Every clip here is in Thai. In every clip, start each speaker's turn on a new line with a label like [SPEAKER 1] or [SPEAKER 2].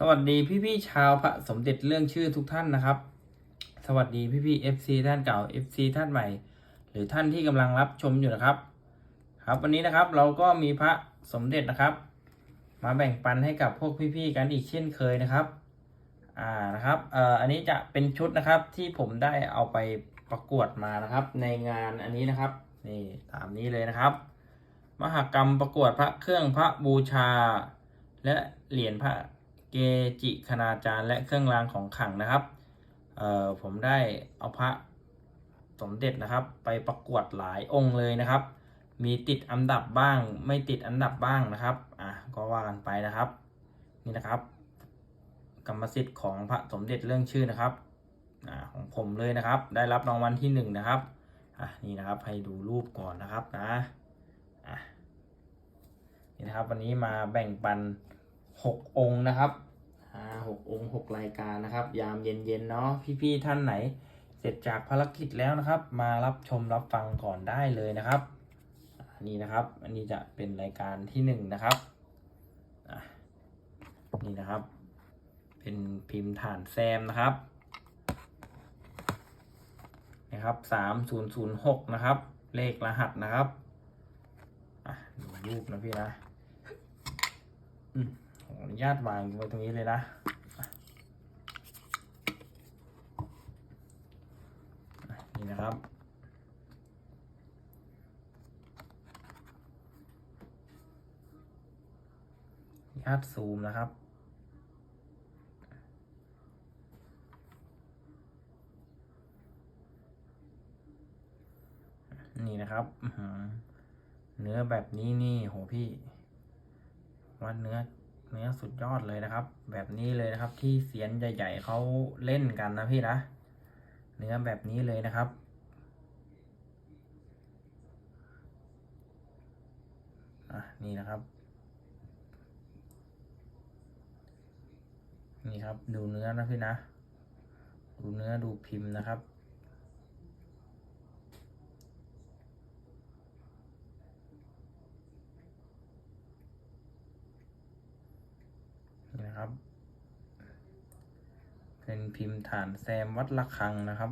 [SPEAKER 1] สวัสดีพี่ๆชาวพระสมเด็จเรื่องชื่อทุกท่านนะครับ สวัสดีพี่ๆ FC ท่านเก่า FC ท่านใหม่ หรือท่านที่กำลังรับชมอยู่นะครับ ครับวันนี้นะครับเราก็มีพระสมเด็จนะครับ มาแบ่งปันให้กับพวกพี่ๆกันอีกเช่นเคยนะครับ อ่านะครับเอ่ออันนี้จะเป็นชุดนะครับที่ผมได้เอาไปประกวดมานะครับ ในงานอันนี้นะครับนี่ตามนี้เลยนะครับ มหกรรมประกวดพระเครื่องพระบูชา และเหรียญพระ เกจิคณาจารย์และเครื่องรางของขลังนะครับเอ่อผมได้เอาพระสมเด็จนะครับ ไปประกวดหลายองค์เลยนะครับ มีติดอันดับบ้าง ไม่ติดอันดับบ้างนะครับอะก็ว่ากันไปนะครับ นี่นะครับกรรมสิทธิ์ของพระสมเด็จเรื่องชื่อนะครับอ่าของผมเลยนะครับ ได้รับรางวัลที่หนึ่งนะครับอะนี่นะครับให้ดูรูปก่อนนะครับนะอะนี่นะครับวันนี้มาแบ่งปัน หกองค์นะครับอ่าหกองค์หกรายการนะครับ ยามเย็นๆเนาะพี่ๆท่านไหน เสร็จจากภารกิจแล้วนะครับ มารับชมรับฟังก่อนได้เลยนะครับอันนี้นะครับ อันนี้จะเป็นรายการที่หนึ่งนะครับนี่นะครับ เป็นพิมพ์ฐานแซมนะครับนะครับสามศูนย์ศูนย์หกนะครับ เลขรหัสนะครับอะดูรูปนะพี่นะ อืม ขออนุญาตวางไว้ตรงนี้เลยนะนี่นะครับญาตซูมนะครับ นี่นะครับเนื้อแบบนี้นี่โหพี่ว่าเนื้อ เนื้อสุดยอดเลยนะครับ แบบนี้เลยนะครับ ที่เสียนใหญ่ๆเขาเล่นกันนะพี่นะ เนื้อแบบนี้เลยนะครับ อะนี่นะครับ นี่ครับดูเนื้อนะพี่นะ ดูเนื้อดูพิมพ์นะครับ นี่นะครับ เป็นพิมพ์ฐานแซมวัดระคังนะครับ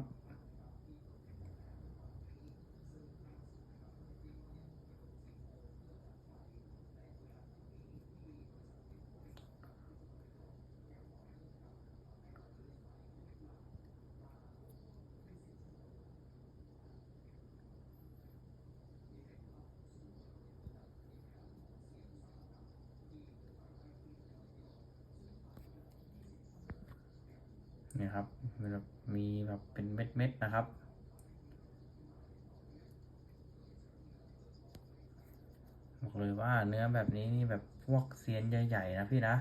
[SPEAKER 1] นี่ครับมีแบบมีแบบเป็นเม็ดๆนะครับ บอกเลยว่าเนื้อแบบนี้นี่แบบพวกเซียนใหญ่ๆนะพี่นะ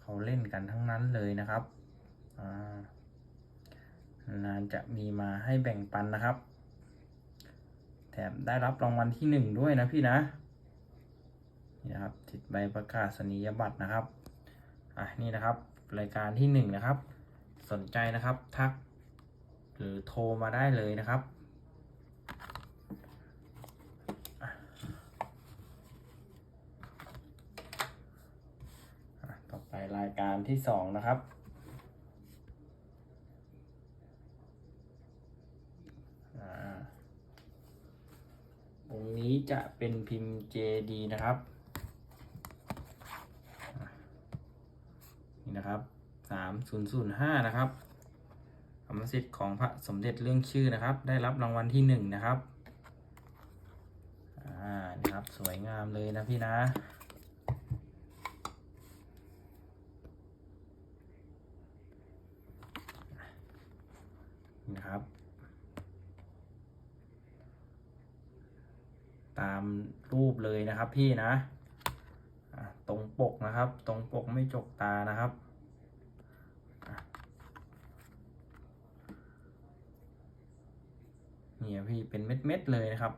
[SPEAKER 1] เขาเล่นกันทั้งนั้นเลยนะครับนานจะมีมาให้แบ่งปันนะครับ แถมได้รับรางวัลที่หนึ่งด้วยนะพี่นะ นี่นะครับติดใบประกาศนียบัตรนะครับ อะนี่นะครับ รายการที่หนึ่งนะครับ สนใจนะครับ ทัก หรือโทรมาได้เลยนะครับต่อไปรายการที่สองนะครับองค์นี้จะเป็นพิมพ์ JD นะครับ นี่นะครับ สามศูนย์ศูนย์ห้านะครับกรรมสิทธิ์ของพระสมเด็จเรื่องชื่อนะครับ ได้รับรางวัลที่หนึ่งนะครับอ่านี่ครับสวยงามเลยนะพี่นะนี่นะครับ ตามรูปเลยนะครับพี่นะ ตรงปกนะครับ ตรงปกไม่จกตานะครับอะ เนี่ยพี่เป็นเม็ดๆเลยนะครับ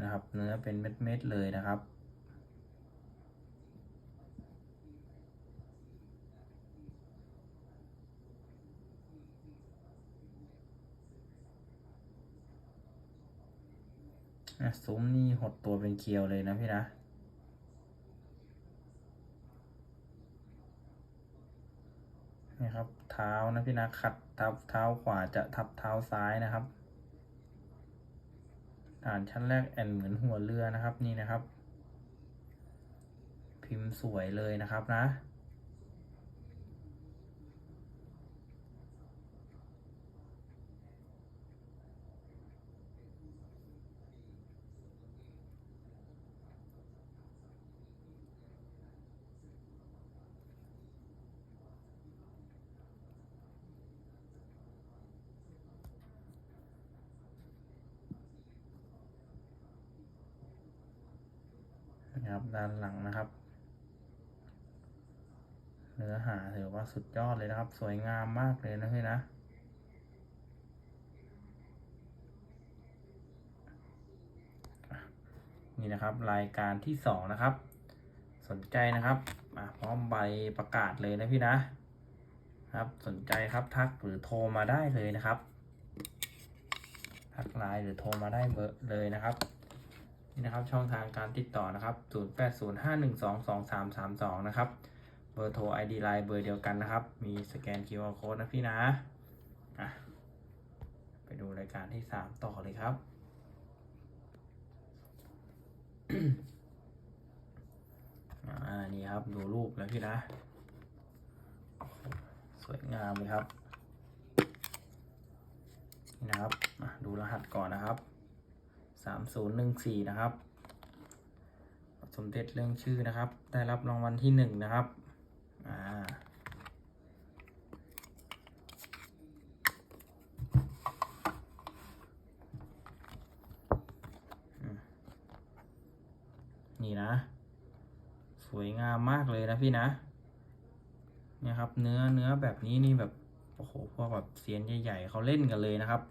[SPEAKER 1] นะครับเนื้อเป็นเม็ดๆเลยนะครับ นะ ซุ้มนี่หดตัวเป็นเกลียวเลยนะพี่นะนี่ครับ เท้านะพี่นะขัดทับเท้าขวาจะทับเท้าซ้ายนะครับฐานชั้นแรกแอนเหมือนหัวเรือนะครับนี่นะครับ พิมพ์สวยเลยนะครับนะ นะครับ ด้านหลังนะครับ เนื้อหาถือว่าสุดยอดเลยนะครับ สวยงามมากเลยนะพี่นะนี่นะครับรายการที่สองนะครับ สนใจนะครับพร้อมใบประกาศเลยนะพี่นะครับ สนใจครับทักหรือโทรมาได้เลยนะครับ ทักไลน์หรือโทรมาได้เบอร์เลยนะครับ นี่นะครับช่องทางการติดต่อนะครับ 0805122332 นะครับ เบอร์โทร ID ไลน์เบอร์เดียวกันนะครับ มีสแกน QR Code นะพี่นะอะไปดูรายการที่ 3 ต่อเลยครับ อ่า นี่ครับ ดูรูปแล้วพี่นะ สวยงามเลยครับ นี่นะครับ ดูรหัสก่อนนะครับามศูนย์หนึ่งสี่นะครับ สมเด็จเรื่องชื่อนะครับ ได้รับรางวัลที่หนึ่งนะครับ อ่านี่นะ สวยงามมากเลยนะพี่นะเนี่ยครับ เนื้อเนื้อแบบนี้นี่แบบ โอ้โหพวกแบบเซียนใหญ่ๆเขาเล่นกันเลยนะครับ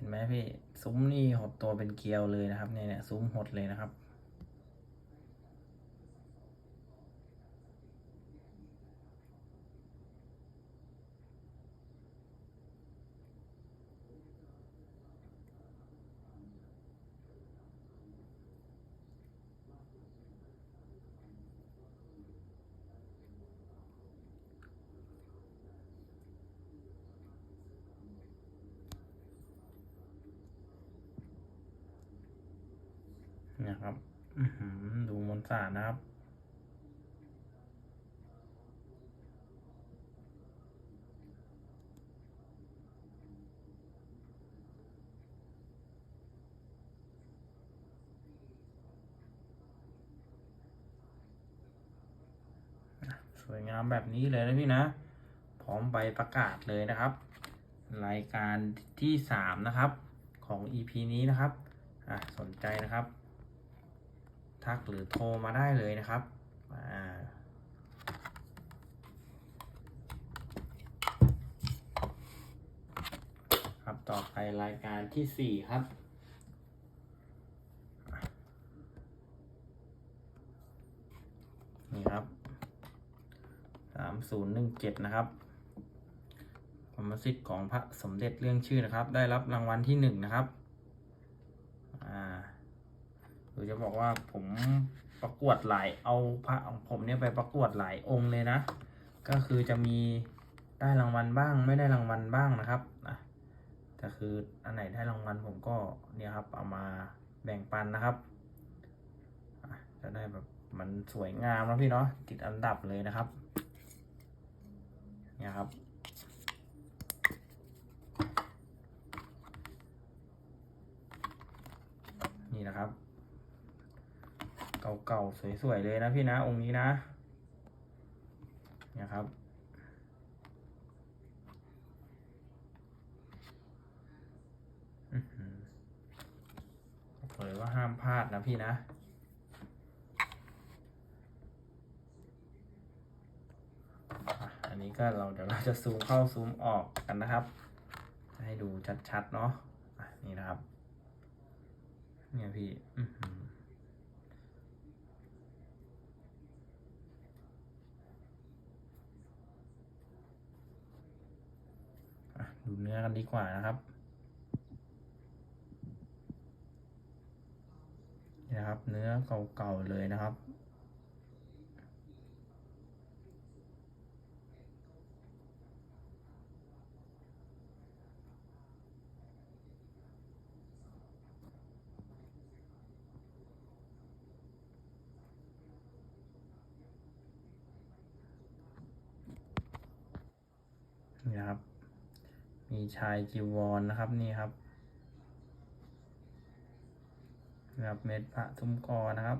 [SPEAKER 1] เห็ นไหมพี่ซุ้มนี่หดตัวเป็นเกลียวเลยนะครับเนี่ยซุ้มหดเลยนะครับ นะครับดูมนต์สารนะครับ สวยงามแบบนี้เลยนะพี่นะ พร้อมใบประกาศเลยนะครับ รายการที่สามนะครับ ของ EP นี้นะครับ สนใจนะครับ ทักหรือโทรมาได้เลยนะครับครับต่อไปรายการที่สี่ครับนี่ครับสามศูนย์หนึ่งเจ็ดนะครับกรรมสิทธิ์ของพระสมเด็จเรื่องชื่อนะครับ ได้รับรางวัลที่หนึ่งนะครับ คือจะบอกว่าผมประกวดหลายเอาพระของผมเนี่ยไปประกวดหลายองค์เลยนะ ก็คือจะมีได้รางวัลบ้างไม่ได้รางวัลบ้างนะครับอะแต่คืออันไหนได้รางวัลผมก็เนี่ยครับเอามาแบ่งปันนะครับจะได้แบบมันสวยงามนะพี่เนาะติดอันดับเลยนะครับ เนี่ยครับนี่นะครับ เก่าๆ สวยๆ เลยนะพี่นะ องค์นี้นะเนี่ยครับเผยว่าห้ามพลาดนะพี่นะอันนี้ก็เราเดี๋ยวเราจะซูมเข้าซูมออกกันนะครับ ให้ดูชัดๆ เนาะะนี่นะครับ เนี่ยพี่ อื ดูเนื้อกันดีกว่านะครับนี่นะครับ เนื้อเก่าๆเลยนะครับนี่นะครับ มีชายจีวรนนะครับนี่ครับนะครับเม็ดพระทุมกอนะครับ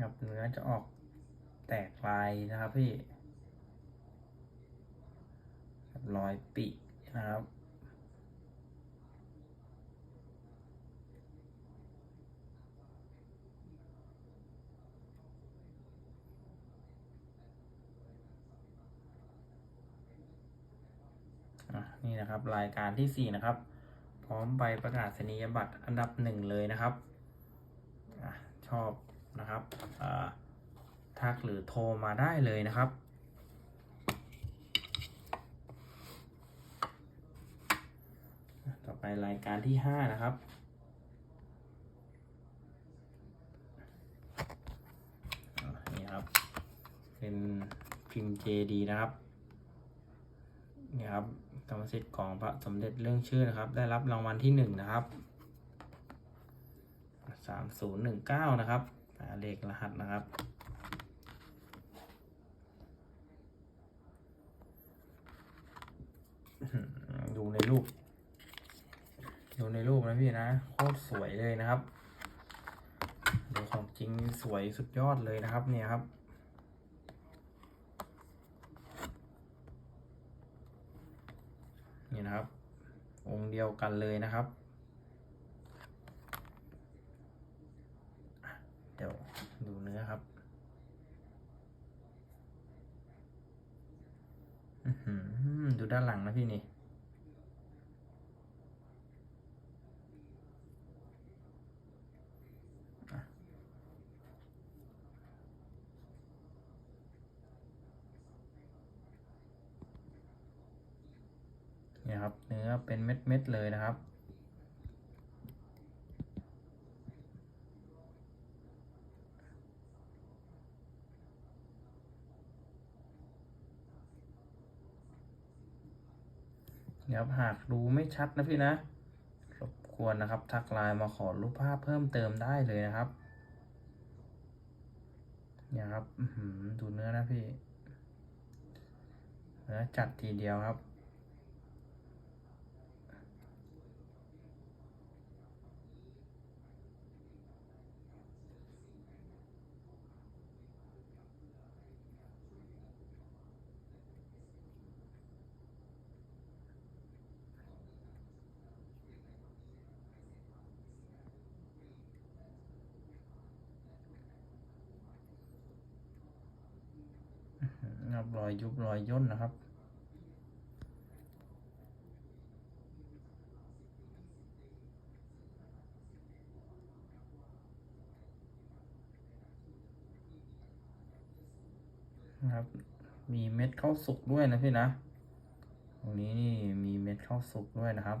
[SPEAKER 1] ครับเนื้อจะออกแตกลายนะครับพี่รอยปินะครับนี่นะครับรายการที่สี่นะครับ พร้อมใบประกาศนียบัตรอันดับหนึ่งเลยนะครับอชอบ นะครับทักหรือโทรมาได้เลยนะครับ ต่อไปรายการที่ห้านะครับนี่ครับ เป็นพิมพ์ JD นะครับนี่ครับกรรมสิทธิ์ของพระสมเด็จเรื่องชื่อนะครับ ได้รับรางวัลที่หนึ่งนะครับสามศูนย์หนึ่งเก้านะครับ เลขรหัสนะครับ ดูในรูป ดูในรูปนะพี่นะ โคตรสวยเลยนะครับดูของจริงสวยสุดยอดเลยนะครับ เนี่ยครับนี่นะครับ องค์เดียวกันเลยนะครับอะเดี๋ยวดูเนื้อครับอื้อหือ ดูด้านหลังนะพี่นี่นี่ครับเนื้อเป็นเม็ดๆเลยนะครับ เดี๋ยวหากดูไม่ชัดนะพี่นะรบกวนนะครับ ทักไลน์มาขอรูปภาพเพิ่มเติมได้เลยนะครับเนี่ยครับดูเนื้อนะพี่เนื้อจัดทีเดียวครับ นะค รอยยุบรอยย่นนะครับ นะครับ มีเม็ดข้าวสุกด้วยนะพี่นะ ตรงนี้นี่มีเม็ดข้าวสุกด้วยนะครับ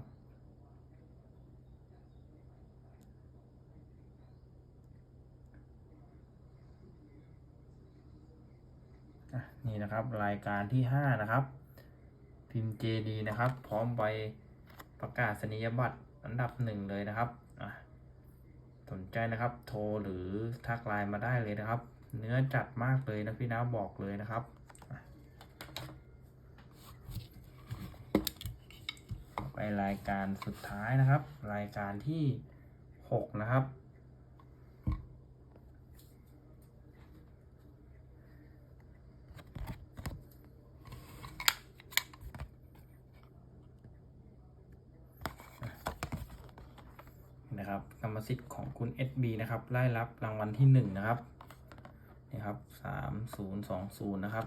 [SPEAKER 1] อะ นี่นะครับ รายการที่ห้านะครับ พิมพ์ JD นะครับ พร้อมใบประกาศนียบัตรอันดับหนึ่งเลยนะครับสนใจนะครับ โทรหรือทักไลน์มาได้เลยนะครับ เนื้อจัดมากเลยนะพี่นะบอกเลยนะครับไปรายการสุดท้ายนะครับ รายการที่หกนะครับ นะครับกรรมสิทธิ์ของคุณ SB นะครับไล่รับรางวัลที่หนึ่งนะครับนี่ครับสามศูนย์สองศูนย์นะครับ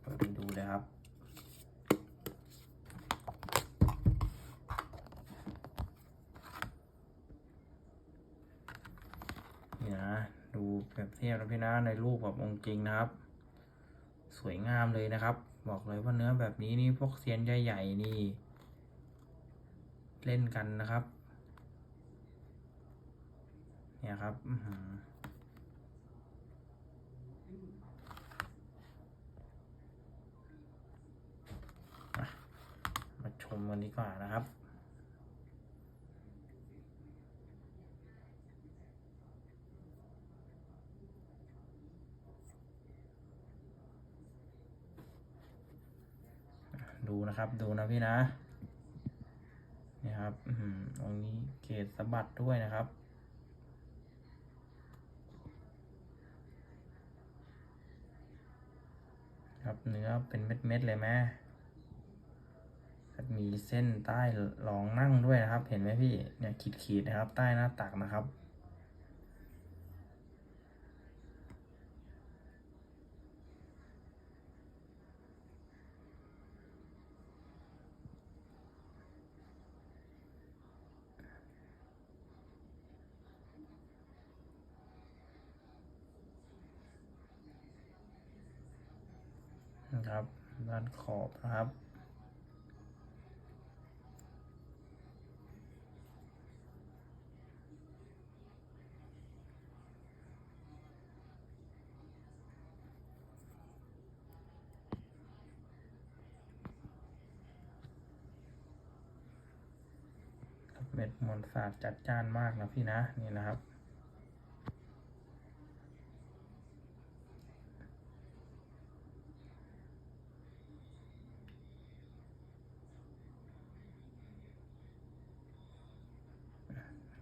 [SPEAKER 1] เปิดไปดูเลยครับนี่นะดูแบบเทียบนะพี่นะในรูปแบบองค์จริงนะครับ สวยงามเลยนะครับ บอกเลยว่าเนื้อแบบนี้นี่พวกเซียนใหญ่ๆนี่ เล่นกันนะครับ เนี่ยครับอือหืออะมาชมกันดีกว่านะครับดูนะครับ ดูนะพี่นะ ครับอืตรงนี้เกรสะบัดด้วยนะครับครับเนื้อเป็นเม็ดๆเลยแม่มีเส้นใต้รองนั่งด้วยนะครับ เห็นไหมพี่เนี่ยขีดๆนะครับ ใต้หน้าตักนะครับ ด้านขอบนะครับ เม็ดมวลสารจัดจ้านมากนะพี่นะ นี่นะครับ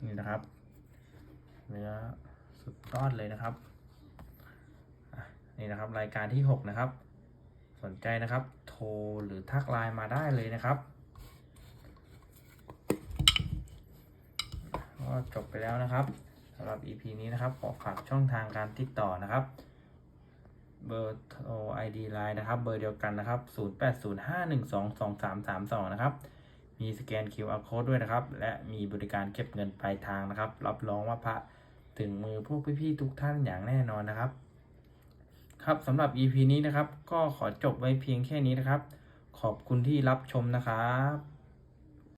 [SPEAKER 1] นี่นะครับ เนื้อสุด ยอดเลยนะครับนี่นะครับรายการที่ 6 นะครับ สนใจนะครับโทรหรือทักไลน์มาได้เลยนะครับก็จบไปแล้วนะครับสำหรับ EP นี้นะครับขอฝากช่องทางการติดต่อนะครับเบอร์โทร ID Line นะครับ เบอร์เดียวกันนะครับ 0805122332 นะครับ มีสแกน QR Code ด้วยนะครับ และมีบริการเก็บเงินปลายทางนะครับ รับรองว่าพระ ถึงมือพวกพี่ๆทุกท่านอย่างแน่นอนนะครับ ครับสำหรับ EP นี้นะครับ ก็ขอจบไว้เพียงแค่นี้นะครับ ขอบคุณที่รับชมนะครับ